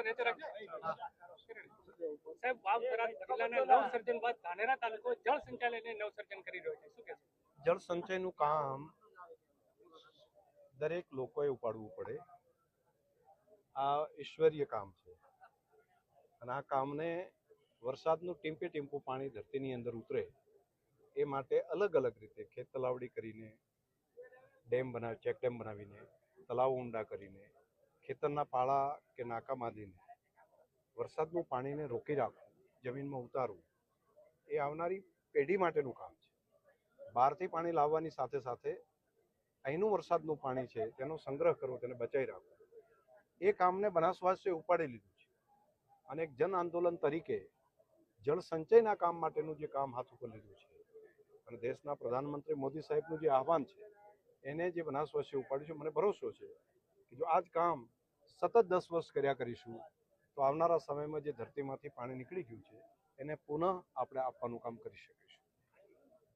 જળ સંચાલનને નવસર્જન કામ દરેક લોકોએ ઉપાડવું પડે. આ ઈશ્વરીય કામ છે. અને આ કામને વરસાદનું ટીમ્પે ટીમ્પું પાણી ધરતીની અંદર ઉતરે એ માટે અલગ અલગ રીતે ખેત તલાવડી કરીને ડેમ બનાવી, ચેક ડેમ બનાવીને તલાવ ઊંડા કરીને ખેતરના પાળા કે નાકા બાંધીને વરસાદનું પાણીને રોકી રાખવું, જમીનમાં ઉતારવું, એ આવનારી પેઢી માટેનું કામ છે. બહારથી પાણી લાવવાની સાથે સાથે અહીંનું વરસાદનું પાણી છે, તેનો સંગ્રહ કરવો, તેને બચાવી રાખવો. એ કામને બનાસવાસીએ ઉપાડી લીધું છે. અને એક જન આંદોલન તરીકે જળ સંચયના કામ માટેનું જે કામ હાથ ઉપર લીધું છે અને દેશના પ્રધાનમંત્રી મોદી સાહેબનું જે આહવાન છે, એને જે બનાસવાસીએ ઉપાડ્યું છે, મને ભરોસો છે કે જો આ જ કામ સતત દસ વર્ષ કર્યા કરીશું, તો આવનારા સમયમાં જે ધરતીમાંથી પાણી નીકળી ગયું છે, એને પુનઃ આપણે આપવાનું કામ કરી શકીશું.